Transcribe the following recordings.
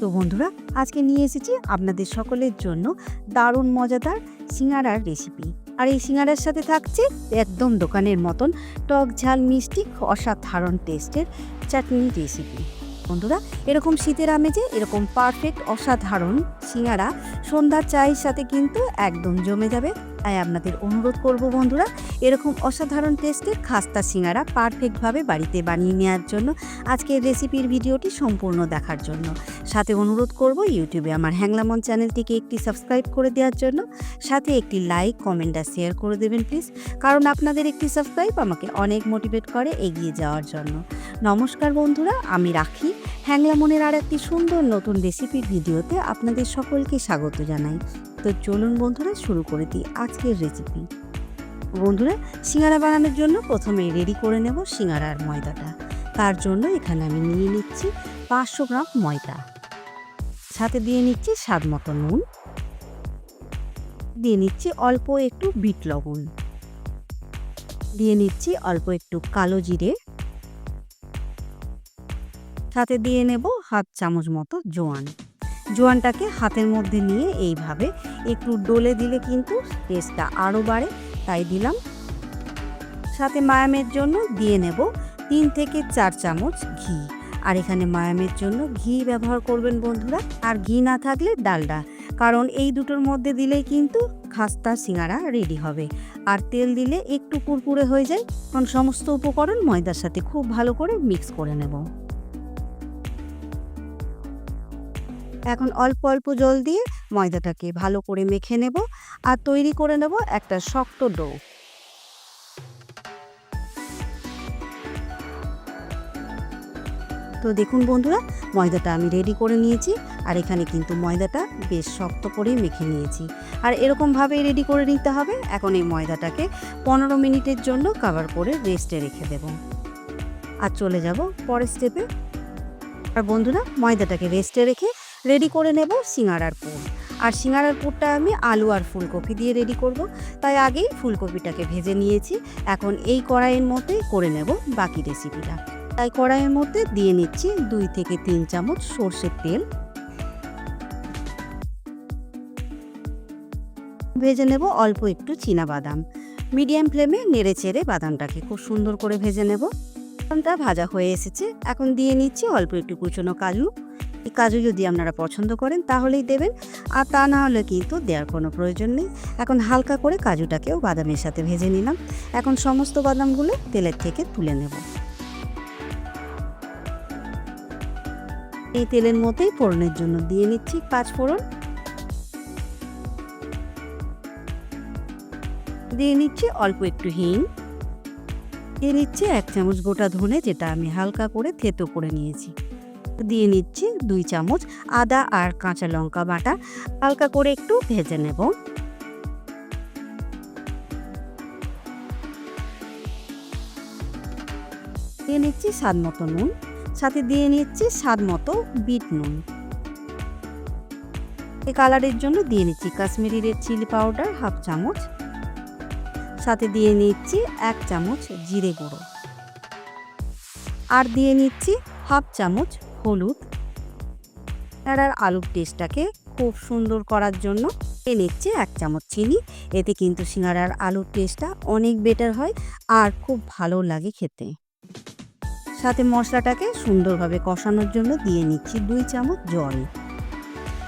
তো বন্ধুরা, আজকে নিয়ে এসেছি আপনাদের সকলের জন্য দারুণ মজাদার সিঙ্গারার রেসিপি আর এই সিঙ্গারার সাথে থাকছে একদম দোকানের মতন টক ঝাল মিষ্টি অসাধারণ টেস্টের চাটনি রেসিপি বন্ধুরা, এরকম শীতের আমেজে এরকম পারফেক্ট অসাধারণ সিঙ্গারা সন্ধ্যার চায়ের সাথে কিন্তু একদম জমে যাবে। তাই আপনাদের অনুরোধ করব বন্ধুরা, এরকম অসাধারণ টেস্টের খাস্তা সিঙ্গারা পারফেক্টভাবে বাড়িতে বানিয়ে নেওয়ার জন্য আজকের রেসিপির ভিডিওটি সম্পূর্ণ দেখার জন্য। সাথে অনুরোধ করব ইউটিউবে আমার হ্যাংলামন চ্যানেলটিকে একটি সাবস্ক্রাইব করে দেওয়ার জন্য। সাথে একটি লাইক, কমেন্ট আর শেয়ার করে দেবেন প্লিজ, কারণ আপনাদের একটি সাবস্ক্রাইব আমাকে অনেক মোটিভেট করে এগিয়ে যাওয়ার জন্য। নমস্কার বন্ধুরা, আমি রাখি। হ্যাংলামনের আর একটি সুন্দর নতুন রেসিপির ভিডিওতে আপনাদের সকলকে স্বাগত জানাই। তো চলুন বন্ধুরা, শুরু করে দিই আজকের রেসিপি বন্ধুরা, সিঙ্গারা বানানোর জন্য প্রথমে রেডি করে নেব সিঙ্গারার ময়দাটা। তার জন্য এখানে আমি নিয়ে নিচ্ছি পাঁচশো গ্রাম ময়দা। সাথে দিয়ে নিচ্ছি স্বাদ মতো নুন। দিয়ে নিচ্ছি অল্প একটু বিট লবণ। দিয়ে নিচ্ছি অল্প একটু কালো জিরে। সাথে দিয়ে নেব হাফ চামচ মতো জোয়ান। জোয়ানটাকে হাতের মধ্যে নিয়ে এইভাবে একটু ডলে দিলে কিন্তু টেস্টটা আরও বাড়ে, তাই দিলাম। সাথে মায়ামের জন্য দিয়ে নেব তিন থেকে চার চামচ ঘি। আর এখানে মায়ামের জন্য ঘি ব্যবহার করবেন বন্ধুরা। আর ঘি না থাকলে ডালডা, কারণ এই দুটোর মধ্যে দিলেই কিন্তু খাস্তা সিঙ্গারা রেডি হবে। আর তেল দিলে একটু কুরকুরে হয়ে যায়। কারণ সমস্ত উপকরণ ময়দার সাথে খুব ভালো করে মিক্স করে নেব। এখন অল্প অল্প জল দিয়ে ময়দাটাকে ভালো করে মেখে নেব আর তৈরি করে নেব একটা শক্ত ডো। তো দেখুন বন্ধুরা, ময়দাটা আমি রেডি করে নিয়েছি আর এখানে কিন্তু ময়দাটা বেশ শক্ত করেই মেখে নিয়েছি। আর এরকমভাবেই রেডি করে নিতে হবে, এখন এই ময়দাটাকে পনেরো মিনিটের জন্য কাভার করে রেস্টে রেখে দেব। আর চলে যাব পরের স্টেপে আর বন্ধুরা, ময়দাটাকে রেস্টে রেখে রেডি করে নেব সিঙ্গারার পুর। আর সিঙ্গারার পুরটা আমি আলু আর ফুলকপি দিয়ে রেডি করব। তাই আগেই ফুলকপিটাকে ভেজে নিয়েছি। এখন এই কড়াইয়ের মধ্যে করে নেব বাকি রেসিপিটা তাই কড়াইয়ের মধ্যে দিয়ে নিচ্ছি দুই থেকে তিন চামচ সর্ষের তেল। ভেজে নেব অল্প একটু বাদাম মিডিয়াম ফ্লেমে নেড়ে চেড়ে বাদামটাকে খুব সুন্দর করে ভেজে নেব। বাদামটা ভাজা হয়ে এসেছে। এখন দিয়ে নিচ্ছি অল্প একটু কুচনো কাজু। এই কাজু যদি আপনারা পছন্দ করেন, তাহলেই দেবেন। আর তা না হলে কিন্তু দেওয়ার কোনো প্রয়োজন নেই। এখন হালকা করে কাজুটাকেও বাদামের সাথে ভেজে নিলাম। এখন সমস্ত বাদামগুলো তেলের থেকে তুলে নেব। এই তেলের মতোই ফোড়নের জন্য দিয়ে নিচ্ছি পাঁচ ফোড়ন। দিয়ে নিচ্ছি অল্প একটু হিং। দিয়ে নিচ্ছি এক চামচ গোটা ধনে, যেটা আমি হালকা করে থেতো করে নিয়েছি। দিয়ে নিচ্ছি দুই চামচ আদা আর কাঁচা লঙ্কা বাটা। হালকা করে একটু ভেজে নেব। দিয়ে নিচ্ছি স্বাদ মতো নুন। সাথে দিয়ে নিচ্ছি স্বাদ মতো বিট নুন। এই কালারের জন্য দিয়ে নিচ্ছি Kashmiri red chilli powder half চামচ। সাথে দিয়ে নিচ্ছি এক চামচ জিরে গুঁড়ো। আর দিয়ে নিচ্ছি হাফ চামচ হলুদ। আর আলুর টেস্টটাকে খুব সুন্দর করার জন্য এ নিচ্ছে এক চামচ চিনি। এতে কিন্তু সিঙ্গারার আলুর টেস্টটা অনেক বেটার হয় আর খুব ভালো লাগে খেতে। সাথে মশলাটাকে সুন্দরভাবে কষানোর জন্য দিয়ে নিচ্ছি দুই চামচ জল।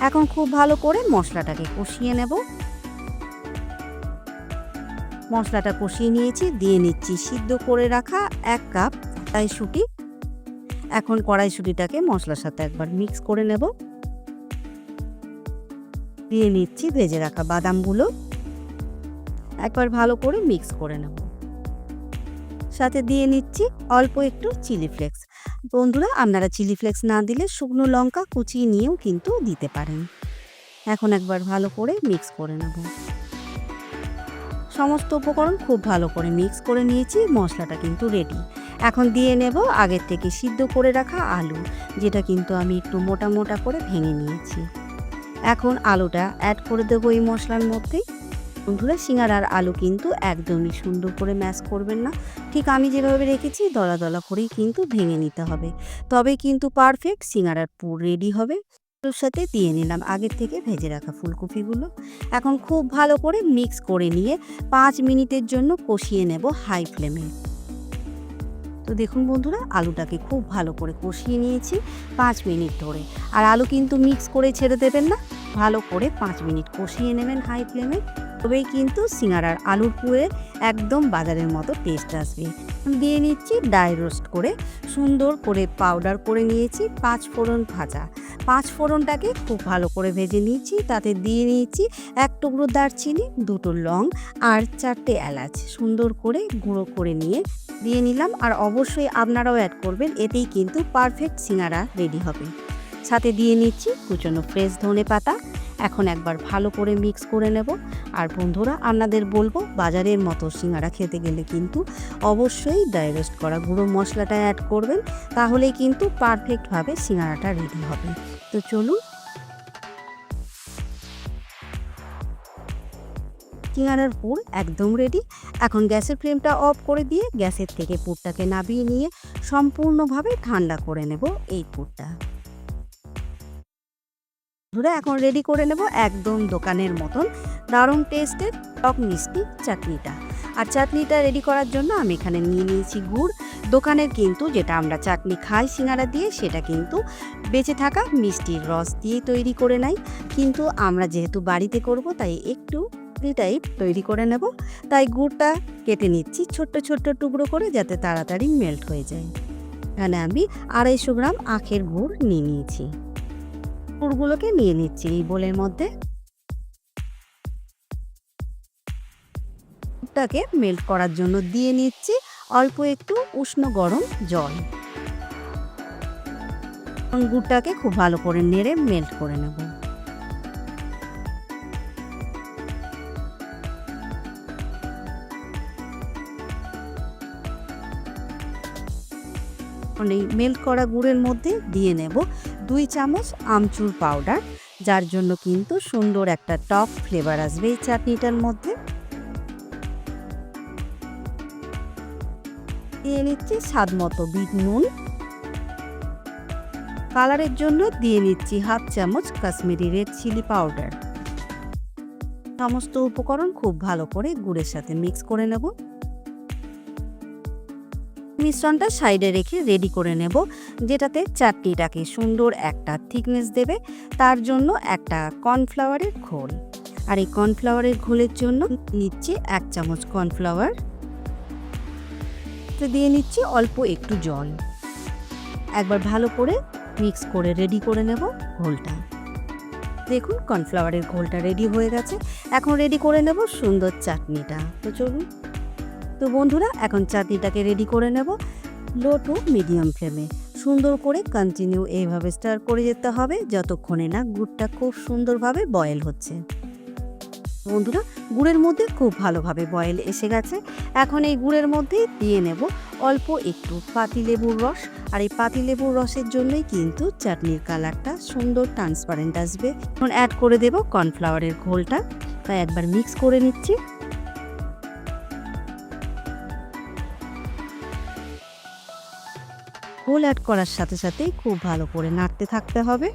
এখন খুব ভালো করে মশলাটাকে কষিয়ে নেব। মশলাটা কষিয়ে নিয়েছি, দিয়ে নিচ্ছি সিদ্ধ করে রাখা এক কাপ কড়াইশুঁটি এখন কড়াইশুঁটিটাকে মশলার সাথে একবার মিক্স করে নেব। দিয়ে নিচ্ছি ভেজে রাখা বাদামগুলো। একবার ভালো করে মিক্স করে নেব। সাথে দিয়ে নিচ্ছি অল্প একটু চিলি ফ্লেক্স। বন্ধুরা, আপনারা চিলি ফ্লেক্স না দিলে শুকনো লঙ্কা কুচিয়ে নিয়েও কিন্তু দিতে পারেন। এখন একবার ভালো করে মিক্স করে নেব। সমস্ত উপকরণ খুব ভালো করে মিক্স করে নিয়েছি, মশলাটা কিন্তু রেডি এখন দিয়ে নেব আগের থেকে সিদ্ধ করে রাখা আলু, যেটা কিন্তু আমি একটু মোটা মোটা করে ভেঙে নিয়েছি। এখন আলুটা অ্যাড করে দেবো এই মশলার মধ্যেই বন্ধুরা সিঙ্গারার আলু কিন্তু একদমই সুন্দর করে ম্যাশ করবেন না। ঠিক আমি যেভাবে রেখেছি, দলা দলা করেই কিন্তু ভেঙে নিতে হবে। তবে কিন্তু পারফেক্ট সিঙ্গারার পুর রেডি হবে। ওর সাথে দিয়ে নিলাম আগের থেকে ভেজে রাখা ফুলকপিগুলো। এখন খুব ভালো করে মিক্স করে নিয়ে পাঁচ মিনিটের জন্য কষিয়ে নেব হাই ফ্লেমে তো দেখুন বন্ধুরা, আলুটাকে খুব ভালো করে কষিয়ে নিয়েছি পাঁচ মিনিট ধরে। আর আলু কিন্তু মিক্স করে ছেড়ে দেবেন না, ভালো করে পাঁচ মিনিট কষিয়ে নেবেন হাই ফ্লেমে তবেই কিন্তু সিঙ্গারার আলুর পুরে একদম বাজারের মতো টেস্ট আসবে। দিয়ে নিচ্ছি ডাই রোস্ট করে, সুন্দর করে পাউডার করে নিয়েছি পাঁচ ফোড়ন ভাজা। পাঁচ ফোড়নটাকে খুব ভালো করে ভেজে নিয়েছি, তাতে দিয়ে নিয়েছি এক টুকরো দারচিনি, দুটো লং আর চারটে এলাচ। সুন্দর করে গুঁড়ো করে নিয়ে দিয়ে নিলাম। আর অবশ্যই আপনারাও অ্যাড করবেন, এতেই কিন্তু পারফেক্ট সিঙ্গারা রেডি হবে। সাথে দিয়ে নিচ্ছি কুচনো ফ্রেশ ধনে পাতা। এখন একবার ভালো করে মিক্স করে নেব। আর বন্ধুরা, আপনাদের বলব, বাজারের মতো সিঙ্গারা খেতে গেলে কিন্তু অবশ্যই ড্রাই রোস্ট করা গুঁড়ো মশলাটা অ্যাড করবেন, তাহলেই কিন্তু পারফেক্টভাবে সিঙ্গারাটা রেডি হবে। তো চলুন। সিঙ্গারার পুর একদম রেডি এখন গ্যাসের ফ্লেমটা অফ করে দিয়ে গ্যাসের থেকে পুরটাকে নামিয়ে নিয়ে সম্পূর্ণভাবে ঠান্ডা করে নেব এই পুরটা। ধরে এখন রেডি করে নেব একদম দোকানের মতন দারুণ টেস্টের টক মিষ্টি চাটনিটা। আর চাটনিটা রেডি করার জন্য আমি এখানে নিয়ে নিয়েছি গুড়। দোকানের কিন্তু যেটা আমরা চাটনি খাই সিঙ্গারা দিয়ে, সেটা কিন্তু বেঁচে থাকা মিষ্টির রস দিয়ে তৈরি করে নাই। কিন্তু আমরা যেহেতু বাড়িতে করব, তাই একটু টাইপ তৈরি করে নেব। তাই গুড়টা কেটে নিচ্ছি ছোট্ট ছোট্ট টুকরো করে যাতে তাড়াতাড়ি মেল্ট হয়ে যায়। এখানে আমি আড়াইশো গ্রাম আখের গুড় নিয়ে নিয়েছি। গুড়গুলোকে নিয়ে নিচ্ছি এই বোলের মধ্যে। গুড়টাকে মেল্ট করার জন্য দিয়ে নিচ্ছি অল্প একটু উষ্ণ গরম জল। গুড়টাকে খুব ভালো করে নেড়ে মেল্ট করে নেব। মেল্ট করা গুড়ের মধ্যে দিয়ে নেব দুই চামচ আমচুর পাউডার, যার জন্য কিন্তু সুন্দর একটা টক ফ্লেভার আসবে এই চাটনিটার মধ্যে। দিয়ে নিচ্ছি স্বাদ মতো বিট নুন। কালারের জন্য দিয়ে নিচ্ছি হাফ চামচ কাশ্মীরি রেড চিলি পাউডার। সমস্ত উপকরণ খুব ভালো করে গুড়ের সাথে মিক্স করে নেব। মিশ্রণটা সাইডে রেখে রেডি করে নেব, যেটাতে চাটনিটাকে সুন্দর একটা থিকনেস দেবে। তার জন্য একটা কর্নফ্লাওয়ারের ঘোল। আর এই কর্নফ্লাওয়ারের ঘোলের জন্য নিচ্ছি এক চামচ কর্নফ্লাওয়ার দিয়ে নিচ্ছি অল্প একটু জল। একবার ভালো করে মিক্স করে রেডি করে নেব ঘোলটা। দেখুন কর্নফ্লাওয়ারের ঘোলটা রেডি হয়ে গেছে। এখন রেডি করে নেব সুন্দর চাটনিটা। তো চলুন তো বন্ধুরা, এখন চাটনিটাকে রেডি করে নেব। লো টু মিডিয়াম ফ্লেমে সুন্দর করে কন্টিনিউ এইভাবে স্টার করে যেতে হবে, যতক্ষণে না গুড়টা খুব সুন্দরভাবে বয়েল হচ্ছে। বন্ধুরা, গুড়ের মধ্যে খুব ভালোভাবে বয়েল এসে গেছে। এখন এই গুড়ের মধ্যে দিয়ে নেব অল্প একটু পাতিলেবুর রস। আর এই পাতিলেবুর রসের জন্যই কিন্তু চাটনির কালারটা সুন্দর ট্রান্সপারেন্ট আসবে। এখন অ্যাড করে দেব কর্নফ্লাওয়ারের ঘোলটা। তাই একবার মিক্স করে নিচ্ছি। ঘোল অ্যাড করার সাথে সাথেই খুব ভালো করে নাড়তে থাকতে হবে।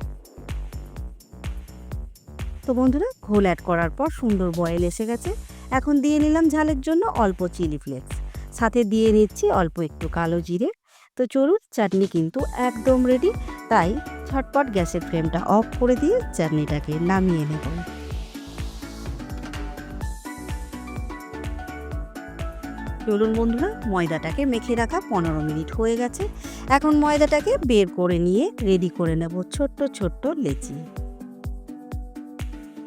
তো বন্ধুরা ঘোল অ্যাড করার পর সুন্দর বয়েল এসে গেছে। এখন দিয়ে নিলাম ঝালের জন্য অল্প চিলি ফ্লেক্স সাথে দিয়ে নিচ্ছি অল্প একটু কালো জিরে। তো চলুন, চাটনি কিন্তু একদম রেডি তাই ছটপট গ্যাসের ফ্লেমটা অফ করে দিয়ে চাটনিটাকে নামিয়ে নেব। চলুন বন্ধুরা, ময়দাটাকে মেখে রাখা পনেরো মিনিট হয়ে গেছে। এখন ময়দাটাকে বের করে নিয়ে রেডি করে নেব ছোট্ট ছোট্ট লেচি।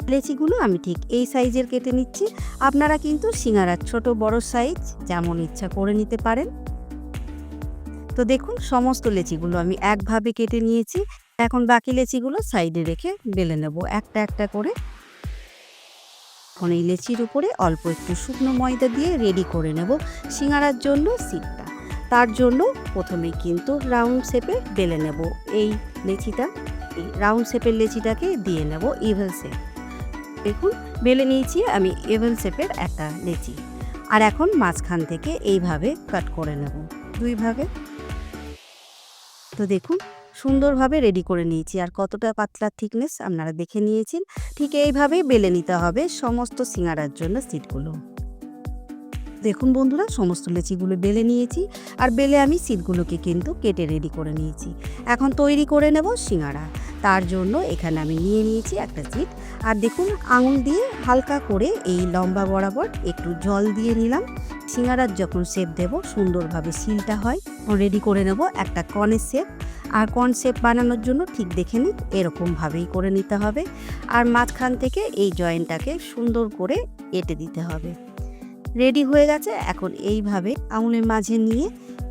লেচিগুলো আমি ঠিক এই সাইজের কেটে নিচ্ছি। আপনারা কিন্তু সিঙ্গারার ছোট, বড় সাইজ যেমন ইচ্ছা করে নিতে পারেন। তো দেখুন, সমস্ত লেচিগুলো আমি একভাবে কেটে নিয়েছি। এখন বাকি লেচিগুলো সাইডে রেখে বেলে নেব। একটা একটা করে এখন এই লেচির উপরে অল্প একটু শুকনো ময়দা দিয়ে রেডি করে নেব সিঙ্গারার জন্য সিটটা তার জন্য প্রথমে কিন্তু রাউন্ড শেপে বেলে নেব এই লেচিটা। এই রাউন্ড শেপের লেচিটাকে দিয়ে নেব ইভেল শেপ দেখুন, বেলে নিয়েছি আমি এভেল শেপের একটা লেচি। আর এখন মাঝখান থেকে এইভাবে কাট করে নেব দুই ভাগে। তো দেখুন সুন্দরভাবে রেডি করে নিয়েছি। আর কতটা পাতলা থিকনেস আপনারা দেখে নিয়েছেন, ঠিক এইভাবেই বেলে নিতে হবে সমস্ত সিঙ্গারার জন্য সিটগুলো দেখুন বন্ধুরা, সমস্ত লেচিগুলো বেলে নিয়েছি আর বেলে আমি সিটগুলোকে কিন্তু কেটে রেডি করে নিয়েছি। এখন তৈরি করে নেব সিঙ্গারা। তার জন্য এখানে আমি নিয়ে নিয়েছি একটা সিট আর দেখুন, আঙুল দিয়ে হালকা করে এই লম্বা বরাবর একটু জল দিয়ে নিলাম। সিঙ্গারার যখন শেপ দেব, সুন্দরভাবে সিলটা হয়। রেডি করে নেব একটা কনের শেপ আর কর্ন শেপ বানানোর জন্য ঠিক দেখে নিন, এরকমভাবেই করে নিতে হবে। আর মাঝখান থেকে এই জয়েন্টটাকে সুন্দর করে এঁটে দিতে হবে। রেডি হয়ে গেছে, এখন এইভাবে আঙুলের মাঝে নিয়ে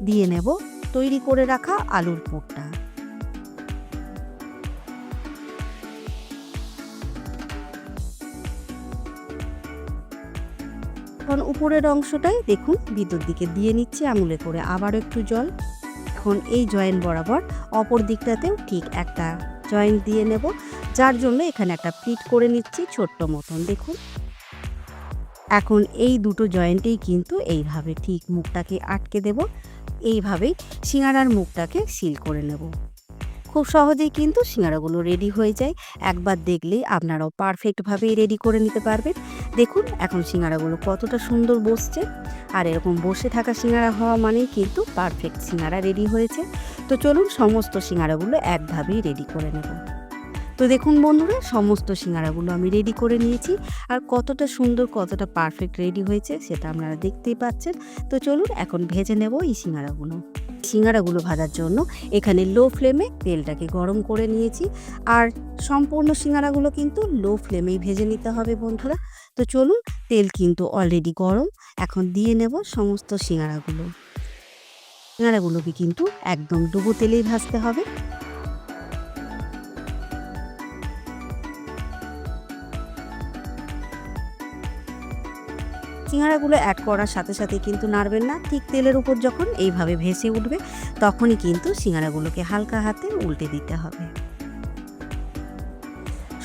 দিয়ে নেব। তৈরি করে রাখা আলুর পুরটা। এখন উপরের অংশটাই দেখুন, ভিতর দিকে দিয়ে নিচ্ছি, আঙুলে করে আবার একটু জল। এখন এই জয়েন্ট বরাবর অপর দিকটাতেও ঠিক একটা জয়েন্ট দিয়ে নেব, যার জন্য এখানে একটা প্লিট করে নিচ্ছি ছোট্ট মতন, দেখুন। এখন এই দুটো জয়েন্টেই কিন্তু এইভাবে ঠিক মুখটাকে আটকে দেব, এইভাবেই সিঙ্গারার মুখটাকে সিল করে নেব। খুব সহজেই কিন্তু সিঙ্গারাগুলো রেডি হয়ে যায়। একবার দেখলেই আপনারাও পারফেক্টভাবেই রেডি করে নিতে পারবেন। দেখুন এখন সিঙ্গারাগুলো কতটা সুন্দর বসছে। আর এরকম বসে থাকা সিঙ্গারা হওয়া মানেই কিন্তু পারফেক্ট সিঙ্গারা রেডি হয়েছে। তো চলুন সমস্ত সিঙ্গারাগুলো একভাবেই রেডি করে নেব। তো দেখুন বন্ধুরা, সমস্ত সিঙ্গারাগুলো আমি রেডি করে নিয়েছি। আর কতটা সুন্দর, কতটা পারফেক্ট রেডি হয়েছে সেটা আপনারা দেখতেই পাচ্ছেন। তো চলুন এখন ভেজে নেব এই সিঙ্গারাগুলো। সিঙ্গারাগুলো ভাজার জন্য এখানে লো ফ্লেমে তেলটাকে গরম করে নিয়েছি। আর সম্পূর্ণ সিঙ্গারাগুলো কিন্তু লো ফ্লেমেই ভেজে নিতে হবে বন্ধুরা। তো চলুন, তেল কিন্তু অলরেডি গরম। এখন দিয়ে নেব সমস্ত সিঙ্গারাগুলো। সিঙ্গারাগুলোকে কিন্তু একদম ডুবো তেলেই ভাজতে হবে। সিঙ্গারাগুলো অ্যাড করার সাথে সাথে কিন্তু নাড়বেন না। ঠিক তেলের উপর যখন এইভাবে ভেসে উঠবে, তখনই কিন্তু সিঙ্গারাগুলোকে হালকা হাতে উল্টে দিতে হবে।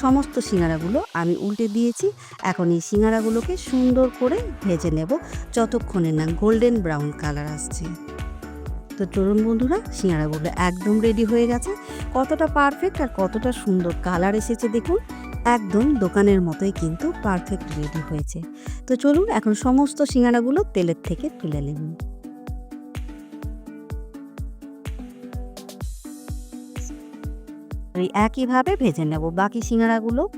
সমস্ত সিঙ্গারাগুলো আমি উল্টে দিয়েছি। এখন এই সিঙ্গারাগুলোকে সুন্দর করে ভেজে নেব। যতক্ষণে না গোল্ডেন ব্রাউন কালার আসছে। তো চলুন বন্ধুরা, সিঙ্গারাগুলো একদম রেডি হয়ে গেছে। কতটা পারফেক্ট আর কতটা সুন্দর কালার এসেছে দেখুন। একদম দোকানের মতোই কিন্তু পারফেক্ট রেডি হয়েছে। তো চলুন এখন সমস্ত সিঙ্গারাগুলো তেলের থেকে তুলে নেব একইভাবে ভেজে নেব বাকি সিঙ্গারাগুলো।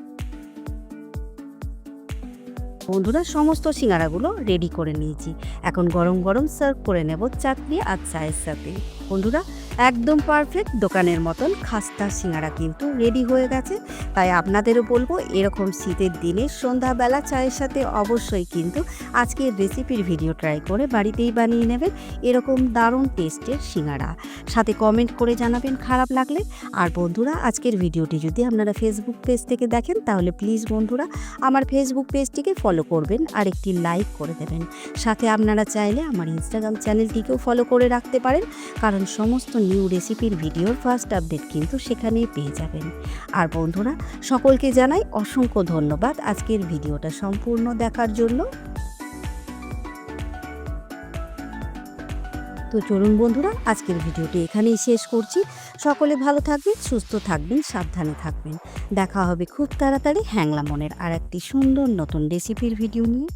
বন্ধুরা, সমস্ত সিঙ্গারাগুলো রেডি করে নিয়েছি। এখন গরম গরম সার্ভ করে নেব চাটনি আর চায়ের সাথে। বন্ধুরা একদম পারফেক্ট দোকানের মতন খাস্তা সিঙ্গারা কিন্তু রেডি হয়ে গেছে। তাই আপনাদেরও বলব, এরকম শীতের দিনে সন্ধ্যাবেলা চায়ের সাথে অবশ্যই কিন্তু আজকের রেসিপির ভিডিও ট্রাই করে বাড়িতেই বানিয়ে নেবেন এরকম দারুণ টেস্টের সিঙ্গারা। সাথে কমেন্ট করে জানাবেন খারাপ লাগলে। আর বন্ধুরা, আজকের ভিডিওটি যদি আপনারা ফেসবুক পেজ থেকে দেখেন, তাহলে প্লিজ বন্ধুরা, আমার ফেসবুক পেজটিকে ফলো করবেন আর একটি লাইক করে দেবেন। সাথে আপনারা চাইলে আমার ইনস্টাগ্রাম চ্যানেলটিকেও ফলো করে রাখতে পারেন। কারণ সমস্ত নিউ রেসিপির ভিডিওর ফার্স্ট আপডেট কিন্তু সেখানেই পেয়ে যাবেন। আর বন্ধুরা, সকলকে জানাই অসংখ্য ধন্যবাদ আজকের ভিডিওটা সম্পূর্ণ দেখার জন্য। তো চলুন বন্ধুরা, আজকের ভিডিওটি এখানেই শেষ করছি। সকলে ভালো থাকবেন, সুস্থ থাকবেন, সাবধানে থাকবেন। দেখা হবে খুব তাড়াতাড়ি হ্যাংলা মনের আর একটি সুন্দর নতুন রেসিপির ভিডিও নিয়ে।